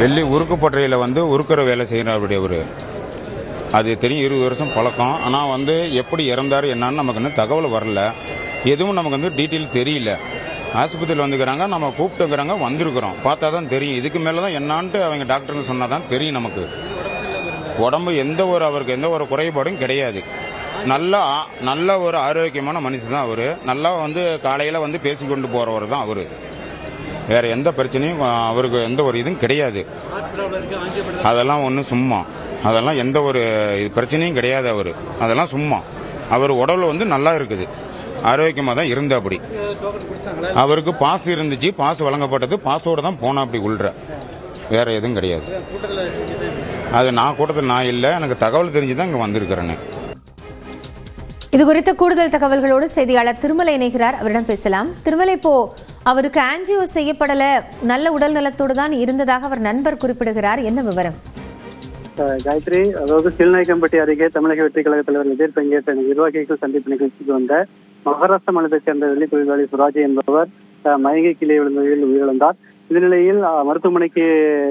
வெள்ளி உருக்குப்பட்டறையில் வந்து உருக்கிற வேலை செய்கிறாருடைய அவர். அது தெரியும் இருபது வருஷம் பழக்கம். ஆனால் வந்து எப்படி இறந்தார் என்னன்னு நமக்கு இன்னும் தகவல் வரல. எதுவும் நமக்கு வந்து டீட்டெயில் தெரியல. ஆஸ்பத்திரியில் வந்துக்கிறாங்க நம்ம கூப்பிட்டுக்கிறாங்க வந்திருக்கிறோம். பார்த்தா தான் தெரியும். இதுக்கு மேலே தான் என்னான்ட்டு அவங்க டாக்டருங்க சொன்னால் தான் தெரியும் நமக்கு. உடம்பு எந்த ஒரு அவருக்கு எந்த ஒரு குறைபாடும் கிடையாது. நல்லா ஆ- நல்ல ஒரு ஆரோக்கியமான மனுஷன் தான் அவர். நல்லா வந்து காலையில் வந்து பேசி கொண்டு போகிறவர் தான் அவர். வேற எந்த பிரச்சனையும் அவருக்கு எந்த ஒரு இதுவும் கிடையாது. அதெல்லாம் ஒன்றும் சும்மா. அதெல்லாம் எந்த ஒரு இது பிரச்சனையும் கிடையாது அவர். அதெல்லாம் சும்மா. அவர் உடல் வந்து நல்லா இருக்குது. ஆரோக்கியமாக தான் இருந்த அப்படி. அவருக்கு பாஸ் இருந்துச்சு பாஸ் வழங்கப்பட்டது பாஸோடு தான் போனா அப்படி உள்ற வேற எதுவும் கிடையாது. அது நான் கூட்டத்தில் நான் இல்லை எனக்கு தகவல் தெரிஞ்சு தான் இங்கே வந்திருக்கிறேன்னு இது குறித்த கூடுதல் தகவல்களோடு செய்தியாளர் திருமலை இணைகிறார். அவரிடம் பேசலாம். திருமலை இப்போ அவருக்கு ஆன்ஜியோ செய்யப்படல. நல்ல உடல் நலத்தோடு தான் இருந்ததாக அவர் நண்பர் குறிப்பிடுகிறார். என்ன விவரம்? காயத்ரி அதாவது சீல்நாயக்கம்பட்டி அருகே தமிழக வெற்றி கழக தலைவர் விஜய் பங்கேற்ற நிர்வாகிகள் சந்திப்பு நிகழ்ச்சிக்கு வந்த மகாராஷ்டிர மாநிலத்தைச் சேர்ந்த வெள்ளி தொழிலாளி சுராஜ் என்பவர் அஹ், மயங்கி கீழே விழுந்ததில் உயிரிழந்தார். இந்த நிலையில் மருத்துவமனைக்கு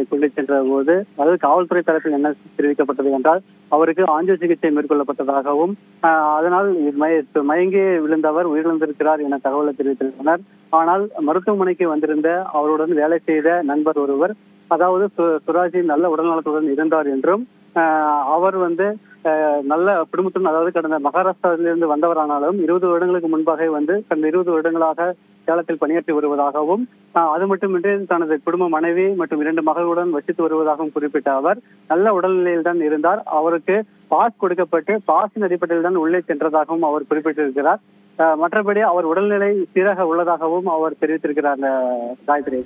கொண்டு சென்ற போது அதாவது காவல்துறை தரப்பில் என்ன தெரிவிக்கப்பட்டது என்றால் அவருக்கு ஆஞ்சோ சிகிச்சை மேற்கொள்ளப்பட்டதாகவும் அதனால் மயங்கி விழுந்தவர் உயிரிழந்திருக்கிறார் என தகவலை தெரிவித்திருந்தனர். ஆனால் மருத்துவமனைக்கு வந்திருந்த அவருடன் வேலை செய்த நண்பர் ஒருவர் அதாவது சு- நல்ல உடல்நலத்துடன் இருந்தார் என்றும் அவர் வந்து நல்ல குடும்பத்துடன் அதாவது கடந்த மகாராஷ்டிராவிலிருந்து வந்தவரானாலும் இருபது வருடங்களுக்கு முன்பாக வந்து கடந்த இருபது வருடங்களாக சேலத்தில் பணியாற்றி வருவதாகவும் அது மட்டுமின்றி தனது குடும்ப மனைவி மற்றும் இரண்டு மகளுடன் வசித்து வருவதாகவும் குறிப்பிட்ட அவர் நல்ல உடல்நிலையில் தான் இருந்தார். அவருக்கு பாஸ் கொடுக்கப்பட்டு பாஸின் அடிப்படையில் தான் உள்ளே சென்றதாகவும் அவர் குறிப்பிட்டிருக்கிறார். மற்றபடி அவர் உடல்நிலை சீராக உள்ளதாகவும் அவர் தெரிவித்திருக்கிறார் காயத்ரி.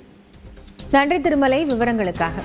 நன்றி திருமலை விவரங்களுக்காக.